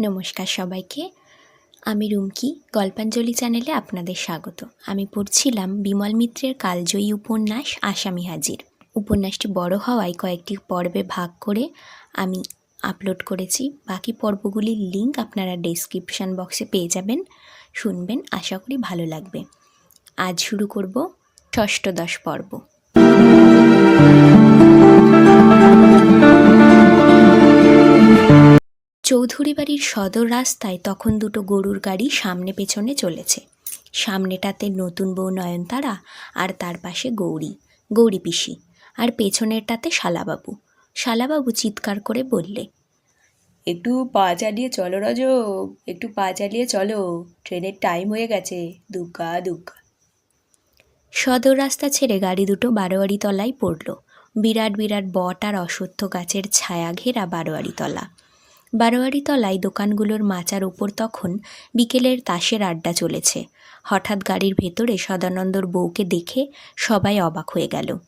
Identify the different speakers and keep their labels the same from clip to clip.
Speaker 1: নমস্কার সবাইকে। আমি রুমকি, গল্পাঞ্জলি চ্যানেলে আপনাদের স্বাগত। আমি পড়ছিলাম বিমল মিত্রের কালজয়ী উপন্যাস আসামি হাজির। উপন্যাসটি বড় হওয়ায় কয়েকটি পর্বে ভাগ করে আমি আপলোড করেছি। বাকি পর্বগুলির লিঙ্ক আপনারা ডেসক্রিপশান বক্সে পেয়ে যাবেন। শুনবেন, আশা করি ভালো লাগবে। আজ শুরু করব ষষ্ঠদশ পর্ব। চৌধুরী বাড়ির সদর রাস্তায় তখন দুটো গরুর গাড়ি সামনে পেছনে চলেছে। সামনেটাতে নতুন বউ নয়নতারা আর তার পাশে গৌরী গৌরী পিসি আর পেছনেরটাতে শালাবাবু। শালাবাবু চিৎকার করে বললে
Speaker 2: একটু পা চালিয়ে চলো রজ একটু পা চালিয়ে চলো ট্রেনের টাইম হয়ে গেছে দুগ্গা দুগ্গা
Speaker 1: সদর রাস্তা ছেড়ে গাড়ি দুটো বারোয়ারি তলায় পড়ল। বিরাট বিরাট বট আর অশ্বত্থ গাছের ছায়া ঘেরা বারোয়ারি তলা তলায় দোকানগুলোর মাচার উপর তখন বিকেলের তাসের আড্ডা চলেছে। হঠাৎ গাড়ির ভেতরে সদানন্দর বউকে দেখে সবাই অবাক হয়ে গেল।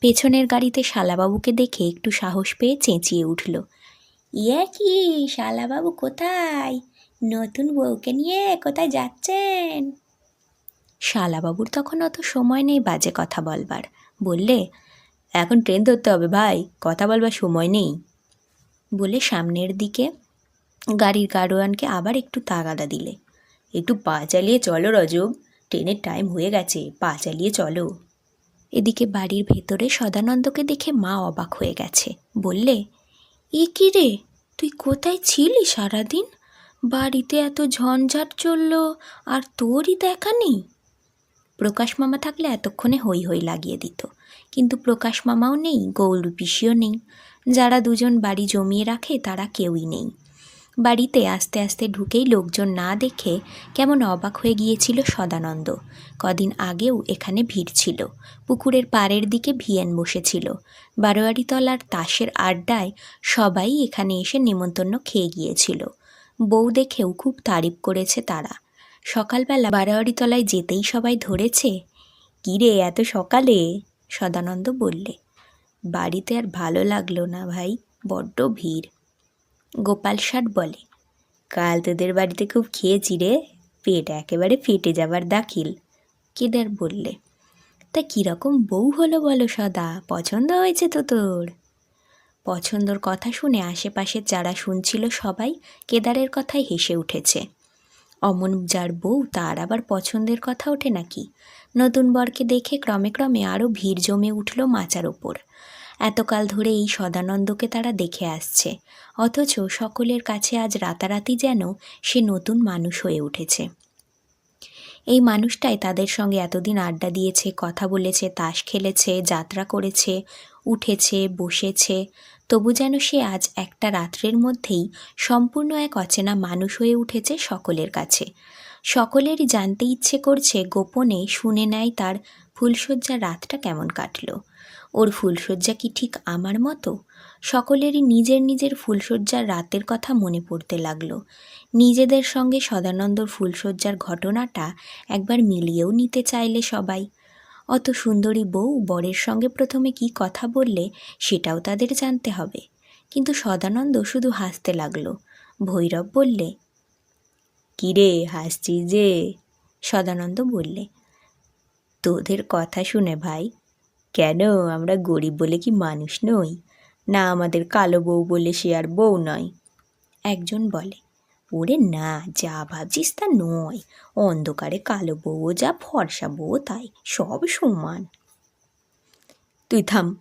Speaker 1: পেছনের গাড়িতে শালাবাবুকে দেখে একটু সাহস পেয়ে চেঁচিয়ে উঠল। ইয়ে কি? শালাবাবু কোথায়? নতুন বউকে নিয়ে কোথায় যাচ্ছেন? শালাবাবুর তখন অত সময় নেই বাজে কথা বলবার। বললে,
Speaker 2: এখন ট্রেন ধরতে হবে ভাই, কথা বলবার সময় নেই।
Speaker 1: বলে সামনের দিকে গাড়ির গাড়োয়ানকে আবার একটু তাগাদা দিলে।
Speaker 2: একটু পা চালিয়ে চলো রজব, ট্রেনের টাইম হয়ে গেছে, পা চালিয়ে চলো।
Speaker 1: এদিকে বাড়ির ভেতরে সদানন্দকে দেখে মা অবাক হয়ে গেছে। বললে, এ কি রে, তুই কোথায় ছিলি সারাদিন? বাড়িতে এত ঝঞ্ঝাট চলল, আর তোরই দেখা নেই? প্রকাশ মামা থাকলে এতক্ষণে হই হই লাগিয়ে দিত। কিন্তু প্রকাশ মামাও নেই, গৌর পিসিও নেই। যারা দুজন বাড়ি জমিয়ে রাখে, তারা কেউই নেই। বাড়িতে আস্তে আস্তে ঢুকেই লোকজন না দেখে কেমন অবাক হয়ে গিয়েছিল সদানন্দ। কদিন আগেও এখানে ভিড় ছিল। পুকুরের পাড়ের দিকে ভিয়েন বসেছিল। বারোয়ারিতলার তাসের আড্ডায় সবাই এখানে এসে নেমন্তন্ন খেয়ে গিয়েছিল। বউ দেখেও খুব তারিফ করেছে তারা। সকালবেলা বারোয়ারিতলায় যেতেই সবাই ধরেছে,
Speaker 2: কিরে, এত সকালে?
Speaker 1: সদানন্দ বললে বাড়িতে আর ভালো লাগল না ভাই, বড্ড ভিড়। গোপাল ষাট বলে,
Speaker 2: কাল তোদের বাড়িতে খুব খেয়েছি রে, পেট একেবারে ফেটে যাবার দাখিল।
Speaker 1: কেদার বললে, তা কীরকম বউ হলো বলো সদা, পছন্দ হয়েছে তো তোর? পছন্দর কথা শুনে আশেপাশে যারা শুনছিল সবাই কেদারের কথায় হেসে উঠেছে। অমন যার বউ, তার আবার পছন্দের কথা ওঠে নাকি? নতুন বরকে দেখে ক্রমে ক্রমে আরও ভিড় জমে উঠল মাচার ওপর। এতকাল ধরে এই সদানন্দকে তারা দেখে আসছে। অথচ সকলের কাছে আজ রাতারাতি যেন সে নতুন মানুষ হয়ে উঠেছে। এই মানুষটাই তাদের সঙ্গে এতদিন আড্ডা দিয়েছে, কথা বলেছে, তাস খেলেছে, যাত্রা করেছে, উঠেছে, বসেছে। তবু যেন সে আজ একটা রাত্রের মধ্যেই সম্পূর্ণ এক অচেনা মানুষ হয়ে উঠেছে সকলের কাছে। সকলেরই জানতে ইচ্ছে করছে, গোপনে শুনে নেয় তার ফুলশয্যার রাতটা কেমন কাটলো। ওর ফুলশয্যা কি ঠিক আমার মতো? সকলেরই নিজের নিজের ফুলশয্যার রাতের কথা মনে পড়তে লাগল। নিজেদের সঙ্গে সদানন্দর ফুলশয্যার ঘটনাটা একবার মিলিয়েও নিতে চাইলে সবাই। অত সুন্দরী বউ বরের সঙ্গে প্রথমে কি কথা বললে সেটাও তাদের জানতে হবে। কিন্তু সদানন্দ শুধু হাসতে লাগল। ভৈরব বললে,
Speaker 2: কিরে হাসছি যে?
Speaker 1: সদানন্দ বললে,
Speaker 2: তোদের কথা শুনে ভাই কেন? আমরা গরিব বলে কি মানুষ নই? না, আমাদের কালো বউ বলে সে আর বউ নয়।
Speaker 1: একজন বলে,
Speaker 2: ওরে না, যা ভাবছিস তা নয়। অন্ধকারে কালো বউও যা ফর্সা বউ, তাই সব সমান।
Speaker 1: তুই থাম,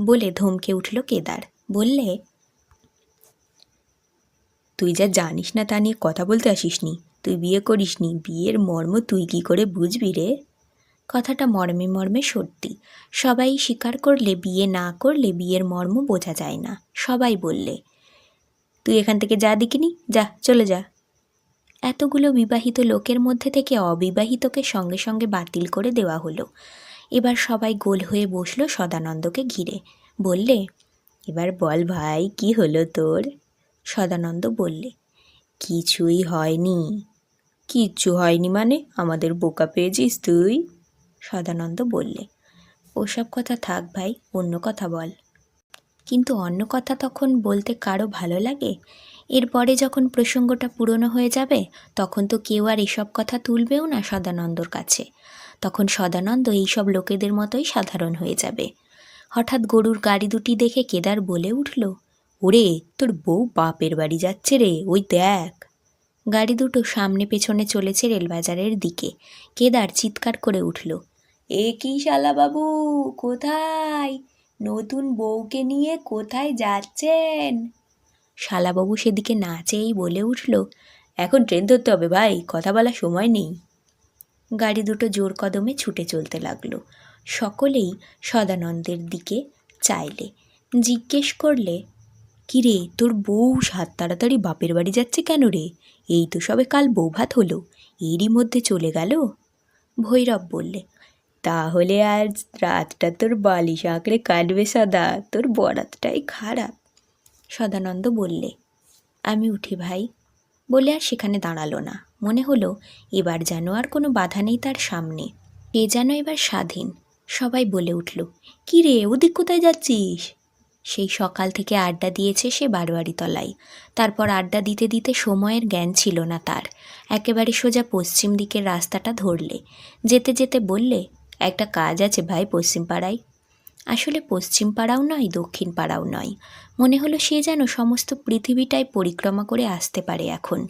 Speaker 1: বলে ধমকে উঠল কেদার। বললে,
Speaker 2: তুই যা জানিস না তা নিয়ে কথা বলতে আসিসনি। তুই বিয়ে করিসনি। বিয়ের মর্ম তুই কি করে বুঝবি রে?
Speaker 1: কথাটা মর্মে মর্মে সত্যি। সবাই স্বীকার করলে বিয়ে না করলে বিয়ের মর্ম বোঝা যায় না। সবাই বললে,
Speaker 2: তুই এখান থেকে যা দিকিনি যা, চলে যা।
Speaker 1: এতগুলো বিবাহিত লোকের মধ্যে থেকে অবিবাহিতকে সঙ্গে সঙ্গে বাতিল করে দেওয়া হলো। এবার সবাই গোল হয়ে বসল সদানন্দকে ঘিরে। বললে,
Speaker 2: এবার বল ভাই, কি হলো তোর?
Speaker 1: সদানন্দ বললে,
Speaker 2: কিছুই হয়নি। কিচ্ছু হয়নি মানে? আমাদের বোকা পেয়েছিস তুই?
Speaker 1: সদানন্দ বললে, ওসব কথা থাক ভাই, অন্য কথা বল। কিন্তু অন্য কথা তখন বলতে কারও ভালো লাগে? এরপরে যখন প্রসঙ্গটা পুরনো হয়ে যাবে, তখন তো কেউ আর এসব কথা তুলবেও না সদানন্দর কাছে। তখন সদানন্দ এইসব লোকেদের মতোই সাধারণ হয়ে যাবে। হঠাৎ গরুর গাড়ি দুটি দেখে কেদার বলে উঠল, ওরে, তোর বউ বাপের বাড়ি যাচ্ছে রে, ওই দেখ। গাড়ি দুটো সামনে পেছনে চলেছে রেলবাজারের দিকে। কেদার চিৎকার করে উঠল, এ কি শালাবাবু কোথায়? নতুন বউকে নিয়ে কোথায় যাচ্ছেন? শালাবাবু সেদিকে না চেয়েই বলে উঠল, এখন ট্রেন ধরতে হবে ভাই, কথা বলার সময় নেই। গাড়ি দুটো জোর কদমে ছুটে চলতে লাগল। সকলেই সদানন্দের দিকে চাইলে। জিজ্ঞেস করলে, কিরে, তোর বউ সাত তাড়াতাড়ি বাপের বাড়ি যাচ্ছে কেন রে? এই তো সবে কাল বৌভাত হলো, এরই মধ্যে চলে গেল? ভৈরব বললে, তাহলে আজ রাতটা তোর বালিশ আঁকড়ে কাটবে সদা, তোর বরাতটাই খারাপ। সদানন্দ বললে, আমি উঠি ভাই। বলে আর সেখানে দাঁড়াল না। মনে হলো, এবার যেন আর কোনো বাধা নেই তার সামনে। এ যেন এবার স্বাধীন। সবাই বলে উঠল কী রে ওদিক কোথায় যাচ্ছিস? সেই সকাল থেকে আড্ডা দিয়েছে সে বারোয়ারি তলায় তারপর আড্ডা দিতে দিতে সময়ের জ্ঞান ছিল না তার। একেবারে সোজা পশ্চিম দিকের রাস্তাটা ধরলে। যেতে যেতে বললে, একটা কাজ আছে ভাই পশ্চিম পাড়ায় আসলে পশ্চিম পাড়াও নয় দক্ষিণ পাড়াও নয়। মনে হলো সে যেন সমস্ত পৃথিবীটাই পরিক্রমা করে আসতে পারে এখন।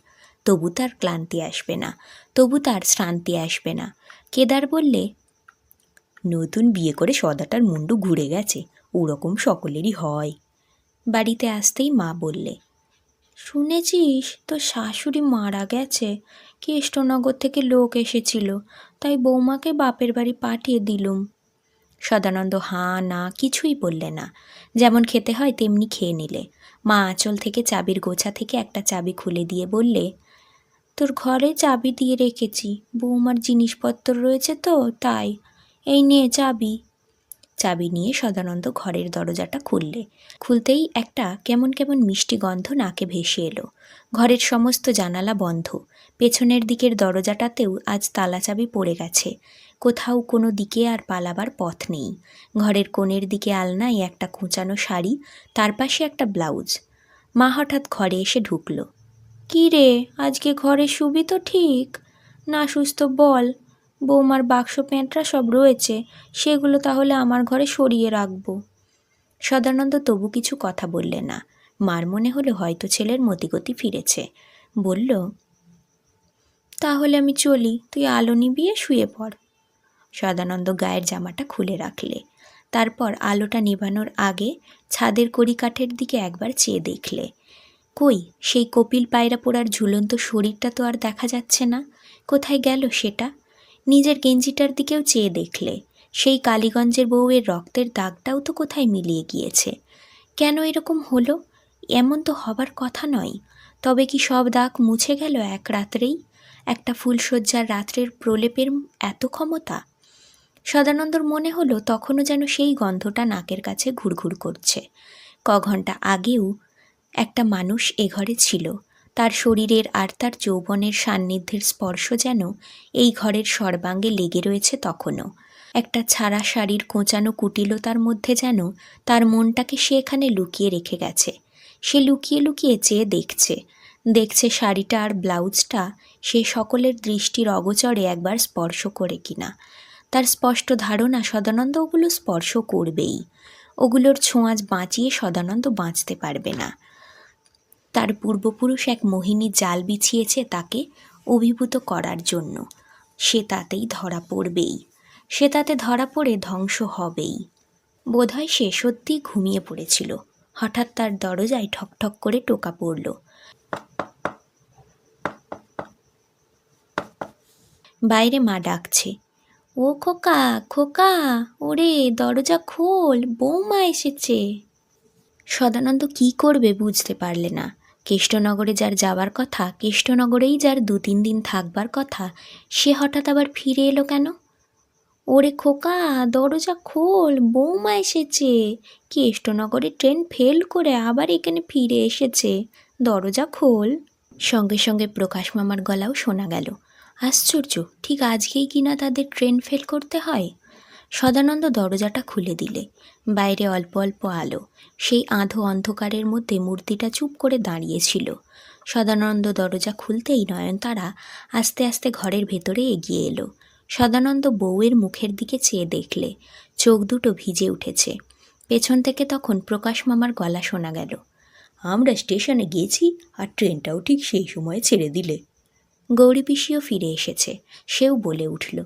Speaker 1: তবু তার ক্লান্তি আসবে না, তবু তার শ্রান্তি আসবে না। কেদার বললে, নতুন বিয়ে করে সদাটার মুন্ডু ঘুরে গেছে। ওরকম সকলেরই হয়। বাড়িতে আসতেই মা বললে, শুনেছিস, তোর শাশুড়ি মারা গেছে। কেষ্টনগর থেকে লোক এসেছিল, তাই বৌমাকে বাপের বাড়ি পাঠিয়ে দিলুম। সদানন্দ হাঁ না কিছুই বললে না। যেমন খেতে হয়, তেমনি খেয়ে নিলে। মা আঁচল থেকে চাবির গোছা থেকে একটা চাবি খুলে দিয়ে বললে, তোর ঘরে চাবি দিয়ে রেখেছি। বৌমার জিনিসপত্র রয়েছে তো, তাই। এই নিয়ে চাবি। চাবি নিয়ে সদানন্দ ঘরের দরজাটা খুললে। খুলতেই একটা কেমন কেমন মিষ্টি গন্ধ নাকে ভেসে এলো। ঘরের সমস্ত জানালা বন্ধ। পেছনের দিকের দরজাটাতেও আজ তালা চাবি পড়ে গেছে। কোথাও কোনো দিকে আর পালাবার পথ নেই। ঘরের কোণের দিকে আলনায় একটা কুঁচানো শাড়ি, তার পাশে একটা ব্লাউজ। মা হঠাৎ ঘরে এসে ঢুকলো। কী রে, আজকে ঘরে শুবি তো ঠিক। না সুস্থ বল। বৌমার বাক্স প্যাঁটরা সব রয়েছে, সেগুলো তাহলে আমার ঘরে সরিয়ে রাখব। সদানন্দ তবু কিছু কথা বললে না। মার মনে হলো হয়তো ছেলের মতিগতি ফিরেছে। বলল, তাহলে আমি চলি, তুই আলো নিবিয়ে শুয়ে পড়। সদানন্দ গায়ের জামাটা খুলে রাখলে। তারপর আলোটা নিভানোর আগে ছাদের কড়িকাঠের দিকে একবার চেয়ে দেখলে। কই, সেই কপিল পায়রা পোড়ার ঝুলন্ত শরীরটা তো আর দেখা যাচ্ছে না। কোথায় গেল সেটা? নিজের গেঞ্জিটার দিকেও চেয়ে দেখলে। সেই কালীগঞ্জের বউয়ের রক্তের দাগটাও তো কোথায় মিলিয়ে গিয়েছে। কেন এরকম হলো? এমন তো হবার কথা নয়। তবে কি সব দাগ মুছে গেল এক রাত্রেই? একটা ফুলশয্যার রাত্রের প্রলেপের এত ক্ষমতা? সদানন্দর মনে হলো তখনও যেন সেই গন্ধটা নাকের কাছে ঘুরঘুর করছে। ক ঘণ্টা আগেও একটা মানুষ এ ঘরে ছিল। তার শরীরের আর তার যৌবনের সান্নিধ্যের স্পর্শ যেন এই ঘরের সর্বাঙ্গে লেগে রয়েছে তখনও। একটা ছাড়া শাড়ির কোঁচানো কুটিলতার মধ্যে যেন তার মনটাকে সে এখানে লুকিয়ে রেখে গেছে। সে লুকিয়ে লুকিয়ে চেয়ে দেখছে। দেখছে শাড়িটা আর ব্লাউজটা সে সকলের দৃষ্টির অগোচরে একবার স্পর্শ করে কিনা। তার স্পষ্ট ধারণা সদানন্দ ওগুলো স্পর্শ করবেই। ওগুলোর ছোঁয়াচ বাঁচিয়ে সদানন্দ বাঁচতে পারবে না। তার পূর্বপুরুষ এক মোহিনী জাল বিছিয়েছে তাকে অভিভূত করার জন্য। সে তাতেই ধরা পড়বেই। সে তাতে ধরা পড়ে ধ্বংস হবেই। বোধহয় সে সত্যি ঘুমিয়ে পড়েছিল। হঠাৎ তার দরজায় ঠকঠক করে টোকা পড়ল। বাইরে মা ডাকছে, ও খোকা খোকা, ওরে দরজা খোল, বৌমা এসেছে। সদানন্দ কি করবে বুঝতে পারলে না। কেষ্টনগরে যার যাওয়ার কথা কেষ্টনগরেই যার দু তিন দিন থাকবার কথা, সে হঠাৎ আবার ফিরে এলো কেন? ওরে খোকা, দরজা খোল, বৌমা এসেছে। কেষ্টনগরে ট্রেন ফেল করে আবার এখানে ফিরে এসেছে। দরজা খোল। সঙ্গে সঙ্গে প্রকাশ মামার গলাও শোনা গেল। আশ্চর্য, ঠিক আজকেই কিনা তাদের ট্রেন ফেল করতে হয়? সদানন্দ দরজাটা খুলে দিলে। বাইরে অল্প অল্প আলো, সেই আধো অন্ধকারের মধ্যে মূর্তিটা চুপ করে দাঁড়িয়েছিল। সদানন্দ দরজা খুলতেই নয়নতারা আস্তে আস্তে ঘরের ভেতরে এগিয়ে এলো। সদানন্দ বউয়ের মুখের দিকে চেয়ে দেখলে, চোখ দুটো ভিজে উঠেছে। পেছন থেকে তখন প্রকাশ মামার গলা শোনা গেল,
Speaker 2: আমরা স্টেশনে গিয়েছি আর ট্রেনটাও ঠিক সেই সময় ছেড়ে দিলে।
Speaker 1: গৌরী পিসিও ফিরে এসেছে, সেও বলে উঠল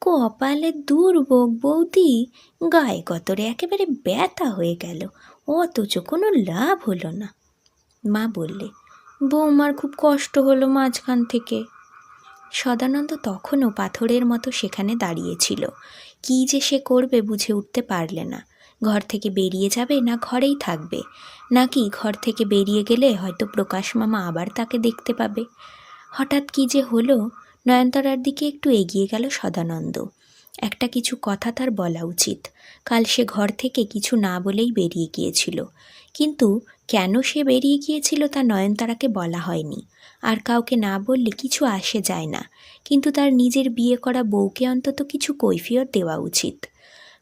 Speaker 1: কপালে দুর্ভোগ বৌদি। গায়ে গতরে একেবারে ব্যথা হয়ে গেল। অথচ কোনো লাভ হলো না। মা বললে, বৌমার খুব কষ্ট হলো মাঝখান থেকে। সদানন্দ তখনও পাথরের মতো সেখানে দাঁড়িয়েছিল। কী যে সে করবে বুঝে উঠতে পারলে না। ঘর থেকে বেরিয়ে যাবে না ঘরেই থাকবে? নাকি ঘর থেকে বেরিয়ে গেলে হয়তো প্রকাশ মামা আবার তাকে দেখতে পাবে? হঠাৎ কী যে হলো নয়নতারার দিকে একটু এগিয়ে গেল সদানন্দ। একটা কিছু কথা তার বলা উচিত। কাল সে ঘর থেকে কিছু না বলেই বেরিয়ে গিয়েছিল। কিন্তু কেন সে বেরিয়ে গিয়েছিল তা নয়নতারাকে বলা হয়নি। আর কাউকে না বললে কিছু আসে যায় না। কিন্তু তার নিজের বিয়ে করা বউকে অন্তত কিছু কৈফিয়ত দেওয়া উচিত।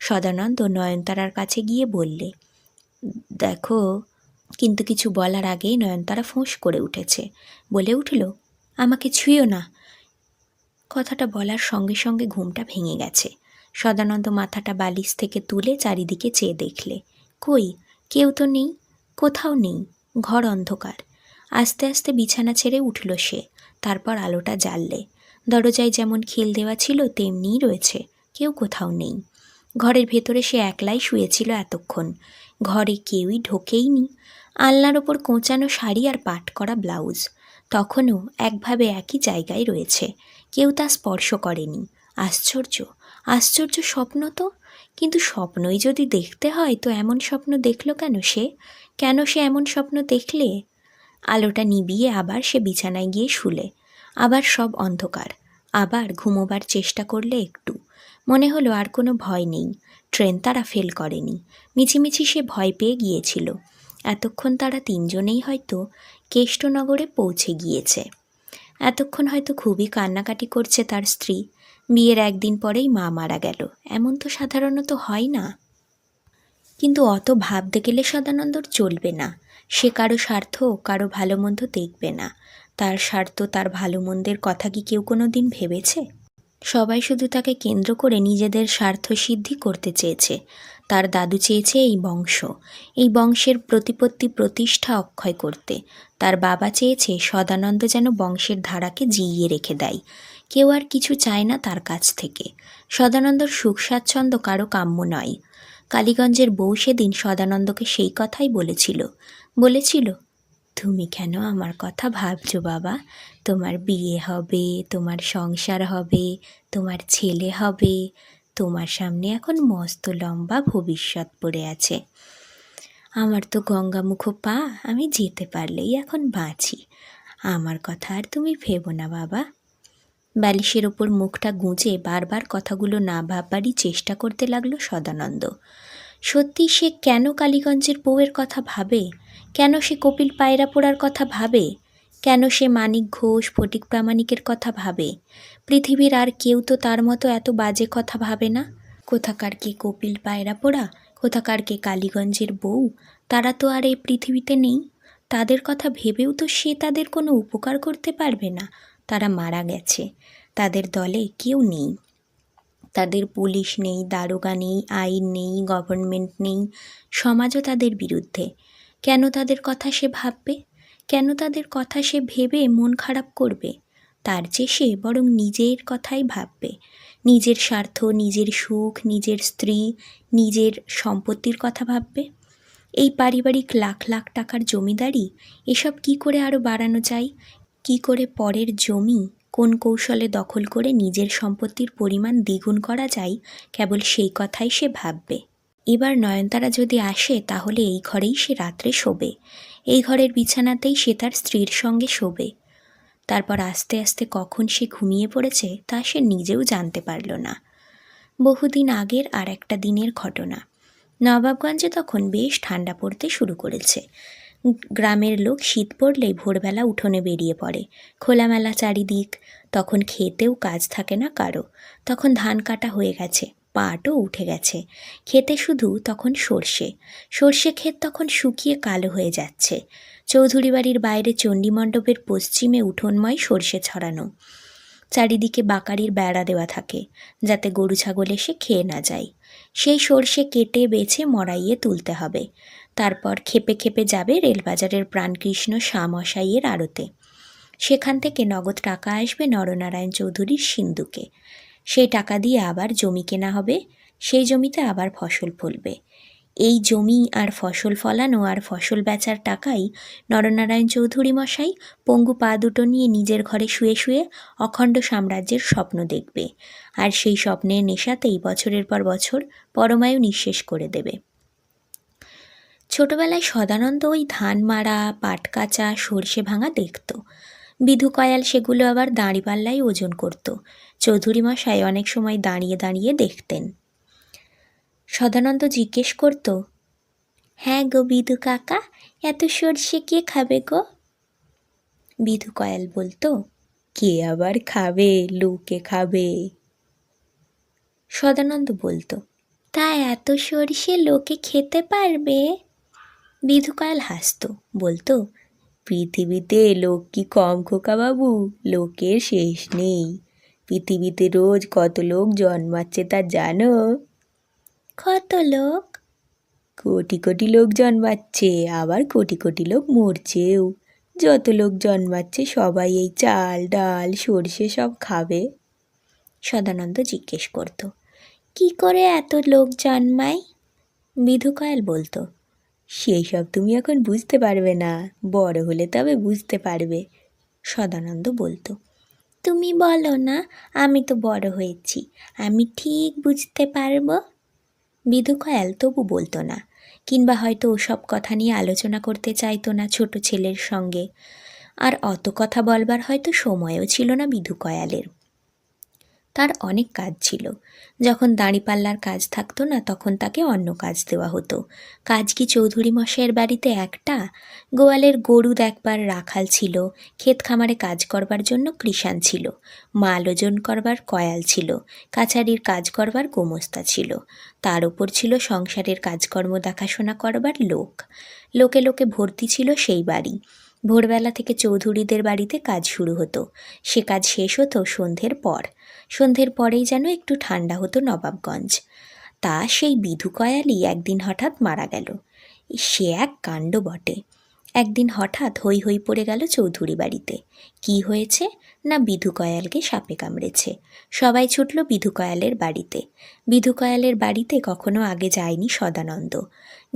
Speaker 1: সদানন্দ নয়নতারার কাছে গিয়ে বললে, দেখো, কিন্তু কিছু বলার আগেই নয়নতারা ফোঁস করে উঠেছে। বলে উঠল, আমাকে ছুঁয়ো না। কথাটা বলার সঙ্গে সঙ্গে ঘুমটা ভেঙে গেছে। সদানন্দ মাথাটা বালিশ থেকে তুলে চারিদিকে চেয়ে দেখলে। কই? কেউ তো নেই। কোথাও নেই। ঘর অন্ধকার। আস্তে আস্তে বিছানা ছেড়ে উঠল সে। তারপর আলোটা জ্বাললে। দরজায় যেমন খিল দেওয়া ছিল তেমনিই রয়েছে। কেউ কোথাও নেই। ঘরের ভেতরে সে একলাই শুয়েছিল এতক্ষণ। ঘরে কেউই ঢোকেইনি। আলনার ওপর কোঁচানো শাড়ি আর পাট করা ব্লাউজ। তখনও একভাবে একই জায়গায় রয়েছে। কেউ তা স্পর্শ করেনি। আশ্চর্য আশ্চর্য স্বপ্ন তো? কিন্তু স্বপ্নই যদি দেখতে হয়, তো এমন স্বপ্ন দেখল কেন সে? কেন সে এমন স্বপ্ন দেখলে? আলোটা নিবিয়ে আবার সে বিছানায় গিয়ে শুলে। আবার সব অন্ধকার। আবার ঘুমোবার চেষ্টা করলে একটু। মনে হলো আর কোনো ভয় নেই। ট্রেন তারা ফেল করেনি। মিছিমিছি সে ভয় পেয়ে গিয়েছিল। এতক্ষণ তারা তিনজনেই হয়তো কেষ্টনগরে পৌঁছে গিয়েছে। এতক্ষণ হয়তো খুবই কান্নাকাটি করছে তার স্ত্রী। বিয়ের একদিন পরেই মা মারা গেল। এমন তো সাধারণত হয় না। কিন্তু অত ভাবতে গেলে সদানন্দর চলবে না। সে কারও স্বার্থ, কারও ভালো মন্দ দেখবে না। তার স্বার্থ, তার ভালো মন্দের কথা কি কেউ কোনো দিন ভেবেছে? সবাই শুধু তাকে কেন্দ্র করে নিজেদের স্বার্থ সিদ্ধি করতে চেয়েছে। তার দাদু চেয়েছে এই বংশ। এই বংশের প্রতিপত্তি প্রতিষ্ঠা অক্ষয় করতে। তার বাবা চেয়েছে সদানন্দ যেন বংশের ধারাকে জিইয়ে রেখে দেয়। কেউ আর কিছু চায় না তার কাছ থেকে। সদানন্দর সুখ স্বাচ্ছন্দ্য কারও কাম্য নয়। কালীগঞ্জের বউ সেদিন সদানন্দকে সেই কথাই বলেছিল। বলেছিল, তুমি কেন আমার কথা ভাবছ বাবা? তোমার বিয়ে হবে, তোমার সংসার হবে, তোমার ছেলে হবে, তোমার সামনে এখন মস্ত লম্বা ভবিষ্যৎ পড়ে আছে। আমার তো গঙ্গামুখ পা, আমি যেতে পারলেই এখন বাঁচি। আমার কথা আর তুমি ভেবো না, বাবা। বালিশের ওপর মুখটা গুঁজে বারবার কথাগুলো না ভাববারই চেষ্টা করতে লাগল সদানন্দ। সত্যি সে কেন কালীগঞ্জের বউয়ের কথা ভাবে? কেন সে কপিল পায়রা পোড়ার কথা ভাবে? কেন সে মানিক ঘোষ, ফটিক প্রামাণিকের কথা ভাবে? পৃথিবীর আর কেউ তো তার মতো এত বাজে কথা ভাবে না? কোথাকার কে কপিল পায়রা পোড়া? কোথাকার কে কালীগঞ্জের বউ? তারা তো আর এই পৃথিবীতে নেই। তাদের কথা ভেবেও তো সে তাদের কোনো উপকার করতে পারবে না। তারা মারা গেছে। তাদের দলে কেউ নেই। তাদের পুলিশ নেই, দারোগা নেই, আইন নেই গভর্নমেন্ট নেই। সমাজও তাদের বিরুদ্ধে। কেন তাদের কথা সে ভাববে? কেন তাদের কথা সে ভেবে মন খারাপ করবে? তার চেয়ে সে বরং নিজের কথাই ভাববে। নিজের স্বার্থ, নিজের সুখ, নিজের স্ত্রী, নিজের সম্পত্তির কথা ভাববে? এই পারিবারিক লাখ লাখ টাকার জমিদারি, এসব কি করে আরও বাড়ানো যায়? কি করে পরের জমি কোন কৌশলে দখল করে নিজের সম্পত্তির পরিমাণ দ্বিগুণ করা যায়, কেবল সেই কথাই সে ভাববে? এবার নয়নতারা যদি আসে, তাহলে এই ঘরেই সে রাত্রে শোবে। এই ঘরের বিছানাতেই সে তার স্ত্রীর সঙ্গে শোবে। তারপর আস্তে আস্তে কখন সে ঘুমিয়ে পড়েছে তা সে নিজেও জানতে পারল না। বহুদিন আগের আর একটা দিনের ঘটনা। নবাবগঞ্জে তখন বেশ ঠান্ডা পড়তে শুরু করেছে। গ্রামের লোক শীত পড়লেই ভোরবেলা উঠোনে বেরিয়ে পড়ে। খোলামেলা চারিদিক, তখন খেতেও কাজ থাকে না কারও। তখন ধান কাটা হয়ে গেছে। পাটও উঠে গেছে। খেতে শুধু তখন সর্ষে। সর্ষে ক্ষেত তখন শুকিয়ে কালো হয়ে যাচ্ছে। চৌধুরী বাড়ির বাইরে চণ্ডীমণ্ডপের পশ্চিমে উঠোনময় সর্ষে ছড়ানো। চারিদিকে বাকারির বেড়া দেওয়া থাকে, যাতে গরু ছাগল এসে খেয়ে না যায়। সেই সর্ষে কেটে বেছে মড়াইয়ে তুলতে হবে। তারপর খেপে খেপে যাবে রেলবাজারের প্রাণকৃষ্ণ শ্যামশাইয়ের আড়তে। সেখান থেকে নগদ টাকা আসবে নরনারায়ণ চৌধুরীর সিন্ধুকে। সেই টাকা দিয়ে আবার জমি কেনা হবে, সেই জমিতে আবার ফসল ফলবে। এই জমি আর ফসল ফলানো আর ফসল বেচার টাকাই নরনারায়ণ চৌধুরী মশাই পঙ্গু পা দুটো নিয়ে নিজের ঘরে শুয়ে শুয়ে অখণ্ড সাম্রাজ্যের স্বপ্ন দেখবে আর সেই স্বপ্নের নেশাতেই বছরের পর বছর পরমায়ু নিঃশেষ করে দেবে। ছোটবেলায় সদানন্দ ওই ধান মারা পাট কাঁচা, সর্ষে ভাঙা দেখত। বিধু কয়াল সেগুলো আবার দাঁড়িপাল্লায় ওজন করত। চৌধুরী মশাই অনেক সময় দাঁড়িয়ে দাঁড়িয়ে দেখতেন। সদানন্দ জিজ্ঞেস করত হ্যাঁ গো বিধু কাকা, এত সর্ষে কে খাবে গো? বিধু কয়াল বলতো,
Speaker 2: কে আবার খাবে, লোকে খাবে?
Speaker 1: সদানন্দ বলতো, তা এত সর্ষে লোকে খেতে পারবে? বিধু কয়াল হাসতো, বলতো,
Speaker 2: পৃথিবীতে লোক কি কম খোকা বাবু? লোকের শেষ নেই। পৃথিবীতে রোজ কত লোক জন্মাচ্ছে তা জানো?
Speaker 1: কত লোক?
Speaker 2: কোটি কোটি লোক জন্মাচ্ছে আবার কোটি কোটি লোক মরছেও। যত লোক জন্মাচ্ছে সবাই এই চাল ডাল সর্ষে সব খাবে।
Speaker 1: সদানন্দ জিজ্ঞেস করত কি করে এত লোক জন্মায়? বিধু কয়াল বলতো
Speaker 2: সেই সব তুমি এখন বুঝতে পারবে না বড় হলে তবে বুঝতে পারবে।
Speaker 1: সদানন্দ বলতো তুমি বলো না, আমি তো বড় হয়েছি। আমি ঠিক বুঝতে পারব? বিধু কয়াল তবু বলতো না, কিংবা হয়তো ওসব কথা নিয়ে আলোচনা করতে চাইতো না ছোট ছেলের সঙ্গে। আর অত কথা বলবার হয়তো সময়ও ছিল না বিধু কয়ালের। তার অনেক কাজ ছিল। যখন দাঁড়িপাল্লার কাজ থাকতো না, তখন তাকে অন্য কাজ দেওয়া হতো। কাজ কি চৌধুরী মশাইয়ের বাড়িতে একটা? গোয়ালের গরু দেখবার রাখাল ছিল। ক্ষেত খামারে কাজ করবার জন্য কৃষাণ ছিল। মাল ওজন করবার কয়াল ছিল। কাছারির কাজ করবার গোমস্তা ছিল। তার ওপর ছিল সংসারের কাজকর্ম দেখাশোনা করবার লোক। লোকে লোকে ভর্তি ছিল সেই বাড়ি। ভোরবেলা থেকে চৌধুরীদের বাড়িতে কাজ শুরু হতো। সে কাজ শেষ হতো সন্ধ্যের পর। সন্ধ্যের পরেই যেন একটু ঠান্ডা হতো নবাবগঞ্জ। তা সেই বিধু কয়ালি একদিন হঠাৎ মারা গেল। সে এক কাণ্ড বটে। একদিন হঠাৎ হই হই পড়ে গেল চৌধুরী বাড়িতে। কি হয়েছে? না বিধু কয়ালকে সাপে কামড়েছে। সবাই ছুটল বিধু কয়ালের বাড়িতে। বিধু কয়ালের বাড়িতে কখনো আগে যায়নি সদানন্দ।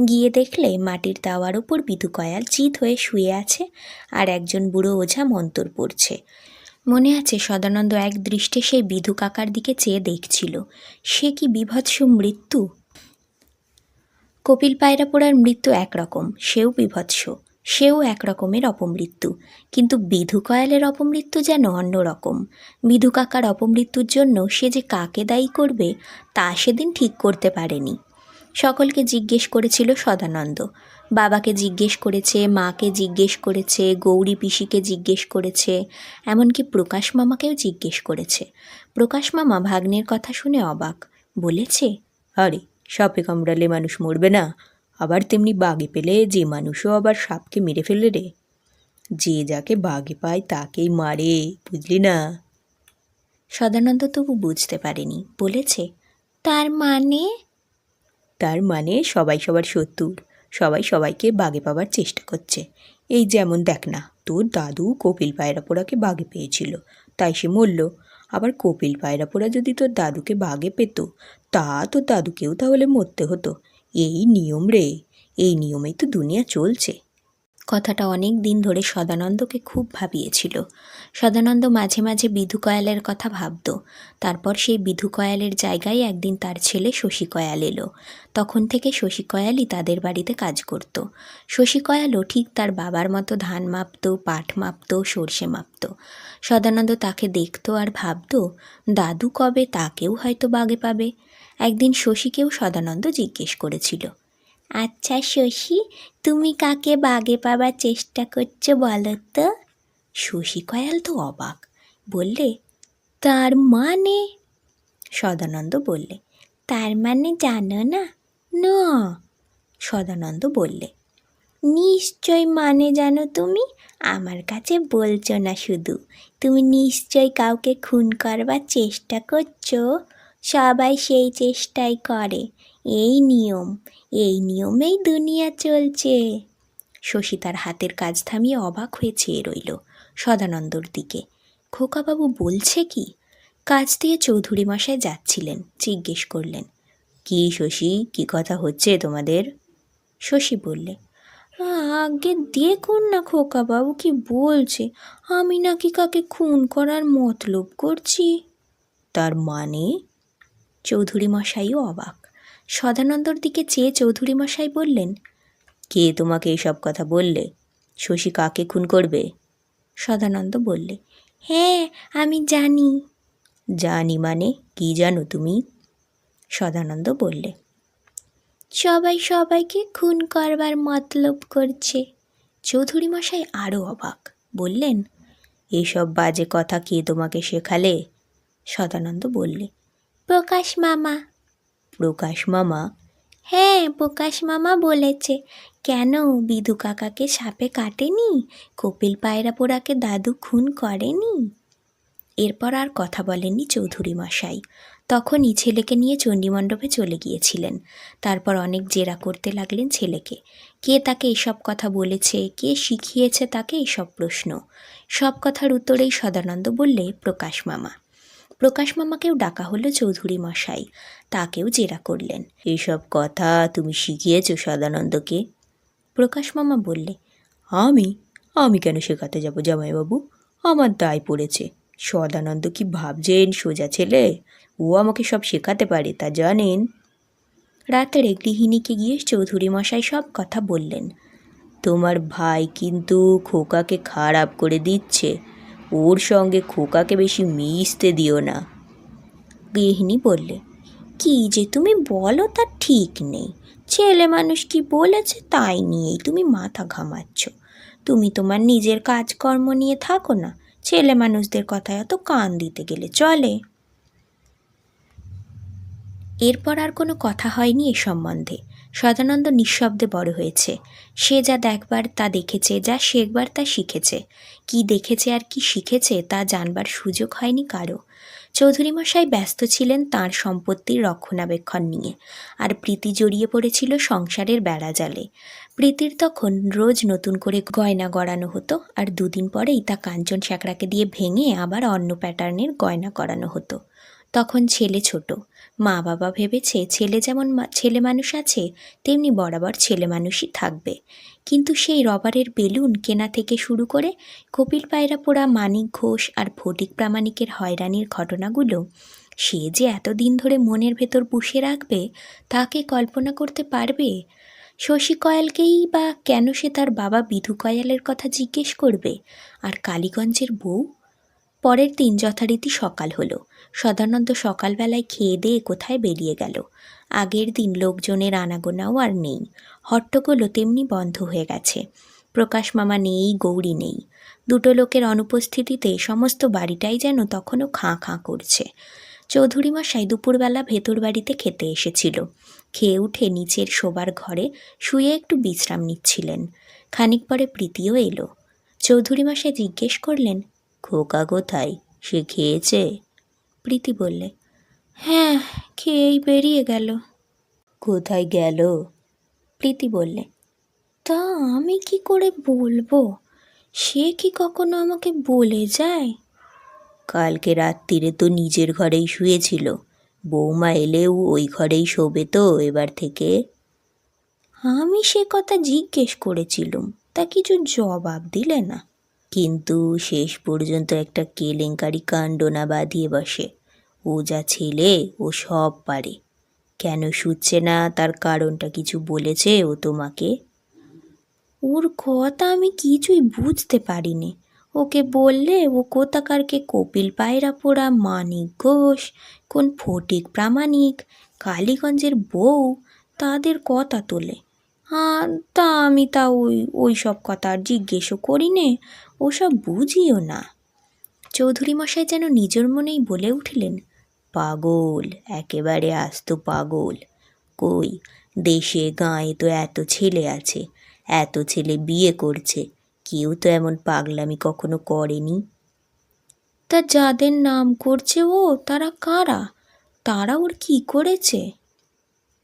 Speaker 1: গিয়ে দেখলে মাটির তাওয়ার ওপর বিধু কয়াল চিত হয়ে শুয়ে আছে আর একজন বুড়ো ওঝা মন্তর পড়ছে মনে আছে সদানন্দ এক দৃষ্টে সেই বিধু কাকার দিকে চেয়ে দেখছিল। সে কি বিভৎস মৃত্যু? কপিল পায়রা পোড়ার মৃত্যু একরকম, সেও বিভৎস। সেও এক রকমের অপমৃত্যু। কিন্তু বিধু কয়ালের অপমৃত্যু যেন অন্যরকম বিধু কাকার অপমৃত্যুর জন্য সে যে কাকে দায়ী করবে, তা সেদিন ঠিক করতে পারেনি। সকলকে জিজ্ঞেস করেছিল সদানন্দ। বাবাকে জিজ্ঞেস করেছে, মাকে জিজ্ঞেস করেছে, গৌরী পিসিকে জিজ্ঞেস করেছে, এমনকি প্রকাশ মামাকেও জিজ্ঞেস করেছে। প্রকাশ মামা ভাগ্নের কথা শুনে অবাক। বলেছে,
Speaker 2: আরে, সাপে কামড়ালে মানুষ মরবে না। আবার তেমনি বাগে পেলে যে মানুষও আবার সাপকে মেরে ফেলে রে। যে যাকে বাগে পায় তাকেই মারে বুঝলি না?
Speaker 1: সদানন্দ তবু বুঝতে পারেনি বলেছে তার মানে?
Speaker 2: তার মানে সবাই সবার শত্রুর সবাই সবাইকে বাগে পাবার চেষ্টা করছে। এই যেমন দেখ না তোর দাদু কপিল পায়রাপোড়াকে বাগে পেয়েছিল তাই সে মরল। আবার কপিল পায়রাপোড়া যদি তোর দাদুকে বাগে পেত তা তোর দাদুকেও তাহলে মরতে হতো। এই নিয়ম রে, এই নিয়মেই তো দুনিয়া চলছে।
Speaker 1: কথাটা অনেক দিন ধরে সদানন্দকে খুব ভাবিয়েছিল। সদানন্দ মাঝে মাঝে বিধু কয়ালের কথা ভাবত। তারপর সেই বিধু কয়ালের জায়গায় একদিন তার ছেলে শশী কয়াল এলো। তখন থেকে শশী কয়ালই তাদের বাড়িতে কাজ করত। শশী কয়ালও ঠিক তার বাবার মতো ধান মাপত, পাট মাপত, সর্ষে মাপত। সদানন্দ তাকে দেখত আর ভাবত, দাদু কবে তাকেও হয়তো বাগে পাবে? একদিন শশীকেও সদানন্দ জিজ্ঞেস করেছিল। আচ্ছা শশী, তুমি কাকে বাগে পাবার চেষ্টা করছ বলো তো? শশী কয়াল তো অবাক, বললে, তার মানে? সদানন্দ বললে, তার মানে জানো না? না। সদানন্দ বললে, নিশ্চয় মানে জানো তুমি? আমার কাছে বলছো না শুধু। তুমি নিশ্চয় কাউকে খুন করবার চেষ্টা করছ? সবাই সেই চেষ্টাই করে। এই নিয়ম, এই নিয়মেই দুনিয়া চলছে। শশী তার হাতের কাজ থামিয়ে অবাক হয়ে চেয়ে রইল সদানন্দর দিকে। খোকাবাবু বলছে কি? কাজ দিয়ে চৌধুরী মশাই যাচ্ছিলেন, জিজ্ঞেস করলেন,
Speaker 2: কি শশী, কি কথা হচ্ছে তোমাদের?
Speaker 1: শশী বললে, আগে দেখুন না খোকাবাবু কি বলছে, আমি নাকি কাকে খুন করার মতলব করছি।
Speaker 2: তার মানে?
Speaker 1: চৌধুরী মশাইও অবাক। সদানন্দর দিকে চেয়ে চৌধুরী মশাই বললেন,
Speaker 2: কে তোমাকে এসব কথা বললে? শশী কাকে খুন করবে?
Speaker 1: সদানন্দ বললে হ্যাঁ আমি জানি।
Speaker 2: জানি মানে কি জানো তুমি?
Speaker 1: সদানন্দ বললে, সবাই সবাইকে খুন করবার মতলব করছে। চৌধুরী মশাই আরও অবাক, বললেন,
Speaker 2: এসব বাজে কথা কে তোমাকে শেখালে?
Speaker 1: সদানন্দ বললে প্রকাশ মামা।
Speaker 2: প্রকাশ মামা?
Speaker 1: হ্যাঁ প্রকাশ মামা বলেছে। কেন বিধু কাকাকে সাপে কাটেনি? কপিল পায়রা পোড়াকে দাদু খুন করেনি? এরপর আর কথা বলেননি চৌধুরী মশাই। তখনই ছেলেকে নিয়ে চণ্ডীমণ্ডপে চলে গিয়েছিলেন। তারপর অনেক জেরা করতে লাগলেন ছেলেকে। কে তাকে এসব কথা বলেছে? কে শিখিয়েছে তাকে এসব প্রশ্ন? সব কথার উত্তরেই সদানন্দ বললে প্রকাশ মামা। প্রকাশ মামাকেও ডাকা হলো চৌধুরী মশাই। তাকেও জেরা করলেন।
Speaker 2: এসব কথা তুমি শিখিয়েছো সদানন্দকে?
Speaker 1: প্রকাশ মামা বললে,
Speaker 2: আমি? আমি কেন শেখাতে যাব জামাইবাবু? আমার দায় পড়েছে। সদানন্দ কি ভাবছেন, সোজা ছেলে? ও আমাকে সব শেখাতে পারে, তা জানেন?
Speaker 1: রাতের গৃহিণীকে গিয়ে চৌধুরী মশাই সব কথা বললেন।
Speaker 2: তোমার ভাই কিন্তু খোকাকে খারাপ করে দিচ্ছে। ওর সঙ্গে খোকাকে বেশি মিশতে দিও না।
Speaker 1: গৃহিণী বললে, কি যে তুমি বলো তা ঠিক নেই। ছেলে মানুষ কি বলেছে তাই নিয়েই তুমি মাথা ঘামাচ্ছ। তুমি তোমার নিজের কাজকর্ম নিয়ে থাকো না। ছেলে মানুষদের কথায় অত কান দিতে গেলে চলে। এরপর আর কোনো কথা হয়নি এ সম্বন্ধে। সদানন্দ নিঃশব্দে বড় হয়েছে। সে যা দেখবার তা দেখেছে, যা শেখবার তা শিখেছে। কি দেখেছে আর কি শিখেছে তা জানবার সুযোগ হয়নি কারও। চৌধুরী মশাই ব্যস্ত ছিলেন তাঁর সম্পত্তির রক্ষণাবেক্ষণ নিয়ে। আর প্রীতি জড়িয়ে পড়েছিল সংসারের বেড়াজালে প্রীতির তখন রোজ নতুন করে গয়না গড়ানো হতো আর দুদিন পরেই তা কাঞ্চন শ্যাকরাকে দিয়ে ভেঙে আবার অন্য প্যাটার্নের গয়না করানো হতো। তখন ছেলে ছোট। মা বাবা ভেবেছে ছেলে যেমন ছেলে মানুষ আছে, তেমনি বরাবর ছেলে মানুষই থাকবে। কিন্তু সেই রবারের বেলুন কেনা থেকে শুরু করে কপিল পায়রা পোড়া মানিক ঘোষ আর ফটিক প্রামাণিকের হয়রানির ঘটনাগুলো, সে যে এতদিন ধরে মনের ভেতর পুষে রাখবে, তাকে কল্পনা করতে পারবে? শশী কয়ালকেই বা কেন সে তার বাবা বিধু কয়ালের কথা জিজ্ঞেস করবে? আর কালীগঞ্জের বউ পরের দিন যথারীতি সকাল হলো। সদানন্দ সকালবেলায় খেয়ে দিয়ে কোথায় বেরিয়ে গেল? আগের দিন লোকজনের আনাগোনাও আর নেই। হট্টগোলও তেমনি বন্ধ হয়ে গেছে। প্রকাশ মামা নেই, গৌরী নেই। দুটো লোকের অনুপস্থিতিতে সমস্ত বাড়িটাই যেন তখনও খাঁ খাঁ করছে। চৌধুরী মশাই দুপুরবেলা ভেতর বাড়িতে খেতে এসেছিল। খেয়ে উঠে নিচের শোবার ঘরে শুয়ে একটু বিশ্রাম নিচ্ছিলেন। খানিক পরে প্রীতিও এলো। চৌধুরী মশাই জিজ্ঞেস করলেন
Speaker 2: খোকা কোথায়? সে খেয়েছে?
Speaker 1: প্রীতি বললে হ্যাঁ খেয়েই বেরিয়ে গেল।
Speaker 2: কোথায় গেল?
Speaker 1: প্রীতি বললে তা আমি কি করে বলব? সে কি কখনো আমাকে বলে যায়?
Speaker 2: কালকে রাত্রিরে তো নিজের ঘরেই শুয়েছিল। বৌমা এলেও ওই ঘরেই শোবে তো এবার থেকে।
Speaker 1: আমি সে কথা জিজ্ঞেস করেছিলুম তা কিছু জবাব দিলে না।
Speaker 2: কিন্তু শেষ পর্যন্ত একটা কেলেঙ্কারি কাণ্ড না বাঁধিয়ে বসে। ও যা ছেলে, ও সব পারে। কেন শুচ্ছে না? তার কারণটা কিছু বলেছে ও তোমাকে?
Speaker 1: ওর কথা আমি কিছুই বুঝতে পারিনি। ওকে বললে, ও কোথাকারকে কপিল পায়রা পোড়া মানিক ঘোষ, কোন ফটিক প্রামাণিক, কালীগঞ্জের বউ, তাদের কথা তোলে। তা আমি তা ওই ওই সব কথা আর জিজ্ঞেসও করি নে ওসব বুঝিও না। চৌধুরী মশাই যেন নিজের মনেই বলে উঠলেন,
Speaker 2: পাগল, একেবারে আস্ত পাগল। কই, দেশে, গাঁয়ে তো এত ছেলে আছে, এত ছেলে বিয়ে করছে, কেউ তো এমন পাগলামি কখনো করেনি?
Speaker 1: তা যাদের নাম করছে ও, তারা কারা? তারা ওর কি করেছে?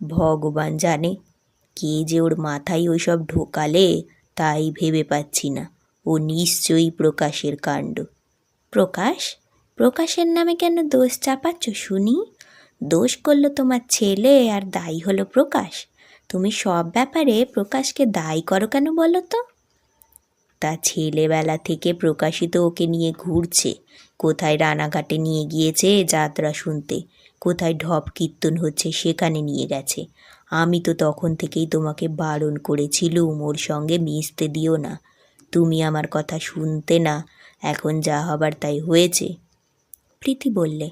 Speaker 2: ভগবান জানে কে যে ওর মাথায় ওইসব ঢোকালে তাই ভেবে পাচ্ছি না। ও নিশ্চয়ই প্রকাশের কাণ্ড।
Speaker 1: প্রকাশ? প্রকাশের নামে কেন দোষ চাপাচ্ছ শুনি? দোষ করল তোমার ছেলে আর দায়ী হলো প্রকাশ। তুমি সব ব্যাপারে প্রকাশকে দায়ী করো কেন বলো তো?
Speaker 2: তা ছেলেবেলা থেকে প্রকাশিত ওকে নিয়ে ঘুরছে। কোথায় রানাঘাটে নিয়ে গিয়েছে যাত্রা শুনতে, কোথায় ঢপ কীর্তন হচ্ছে সেখানে নিয়ে গেছে। আমি তো তখন থেকেই তোমাকে বারণ করেছিলুম ওর সঙ্গে মিশতে দিও না। তুমি আমার কথা শুনতে না, এখন যা হবার তাই হয়েছে।
Speaker 1: প্রীতি বললে,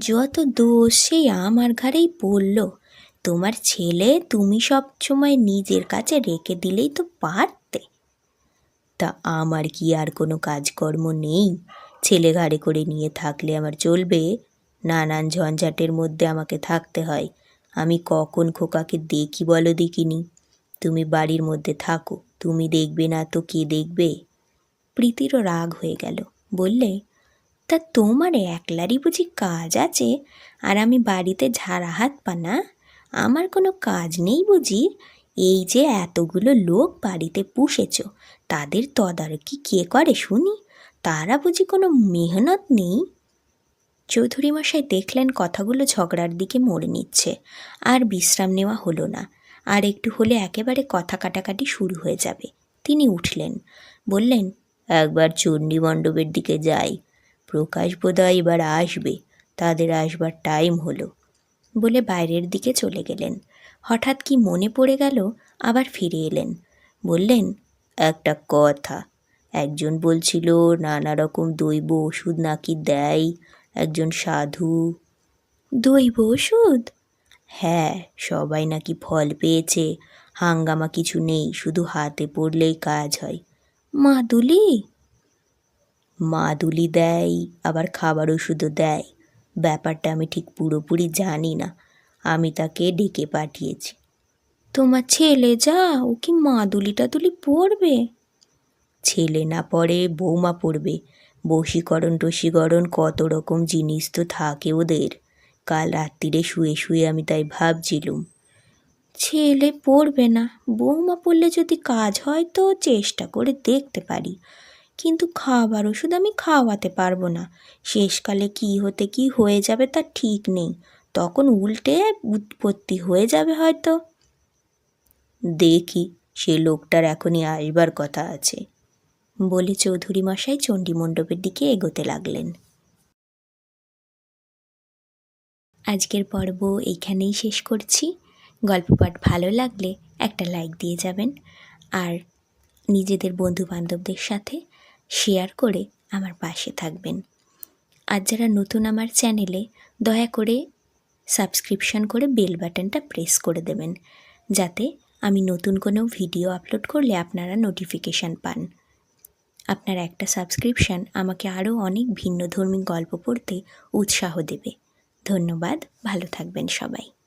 Speaker 1: যত দোষ সেই আমার ঘাড়েই পড়ল। তোমার ছেলে তুমি সব সময় নিজের কাছে রেখে দিলেই তো পারতে।
Speaker 2: তা আমার কি আর কোনো কাজকর্ম নেই? ছেলে ঘাড়ে করে নিয়ে থাকলে আমার চলবে। নানান ঝঞ্ঝাটের মধ্যে আমাকে থাকতে হয়। আমি কখন খোকাকে দেখি বলো দেখিনি? তুমি বাড়ির মধ্যে থাকো, তুমি দেখবে না তো কে দেখবে?
Speaker 1: প্রীতিরও রাগ হয়ে গেল, বললে, তা তোমার একলারই বুঝি কাজ আছে? আর আমি বাড়িতে ঝাড়া হাত পা না? আমার কোনো কাজ নেই বুঝি? এই যে এতগুলো লোক বাড়িতে পুষেছ, তাদের তদারকি কে করে শুনি? তারা বুঝি কোনো মেহনত নেই? চৌধুরী মশাই দেখলেন কথাগুলো ঝগড়ার দিকে মোড়ে নিচ্ছে। আর বিশ্রাম নেওয়া হলো না। আর একটু হলে একেবারে কথা কাটাকাটি শুরু হয়ে যাবে। তিনি উঠলেন। বললেন,
Speaker 2: একবার চণ্ডী মণ্ডপের দিকে যাই। প্রকাশ বোধহয় এবার আসবে। তাদের আসবার টাইম হলো।
Speaker 1: বলে বাইরের দিকে চলে গেলেন। হঠাৎ কি মনে পড়ে গেল, আবার ফিরে এলেন। বললেন,
Speaker 2: একটা কথা। একজন বলছিল, নানা রকম দৈব ওষুধ নাকি দেয়। একজন সাধু।
Speaker 1: দৈব ওষুধ?
Speaker 2: হ্যাঁ সবাই নাকি ফল পেয়েছে। হাঙ্গামা কিছু নেই, শুধু হাতে পড়লেই কাজ হয়।
Speaker 1: মাদুলি?
Speaker 2: মাদুলি দেয়, আবার খাবার ওষুধও দেয়। ব্যাপারটা আমি ঠিক পুরোপুরি জানি না। আমি তাকে ডেকে পাঠিয়েছি।
Speaker 1: তোমার ছেলে যা ও কি মাদুলি টাদুলি পড়বে
Speaker 2: ছেলে না পড়ে বৌমা পড়বে বশীকরণ টসীকরণ কত রকম জিনিস তো থাকে ওদের। কাল রাত্রিরে শুয়ে শুয়ে আমি তাই ভাবছিলুম,
Speaker 1: ছেলে পড়বে না, বৌমা পড়লে যদি কাজ হয় তো চেষ্টা করে দেখতে পারি। কিন্তু খাবার ওষুধ আমি খাওয়াতে পারব না, শেষকালে কি হতে কি হয়ে যাবে তার ঠিক নেই, তখন উল্টে উৎপত্তি হয়ে যাবে হয়তো।
Speaker 2: দেখি, সে লোকটার এখনই আসবার কথা আছে।
Speaker 1: বলে চৌধুরী মশাই চণ্ডী মণ্ডপের দিকে এগোতে লাগলেন। আজকের পর্ব এইখানেই শেষ করছি। গল্প পাঠ ভালো লাগলে একটা লাইক দিয়ে যাবেন। আর নিজেদের বন্ধু বান্ধবদের সাথে শেয়ার করে আমার পাশে থাকবেন। আর যারা নতুন আমার চ্যানেলে, দয়া করে সাবস্ক্রিপশন করে বেল বাটনটা প্রেস করে দেবেন। যাতে আমি নতুন কোনো ভিডিও আপলোড করলে আপনারা নোটিফিকেশান পান। আপনার একটা সাবস্ক্রিপশান আমাকে আরও অনেক ভিন্ন ধর্মী গল্প পড়তে উৎসাহ দেবে। ধন্যবাদ, ভালো থাকবেন সবাই।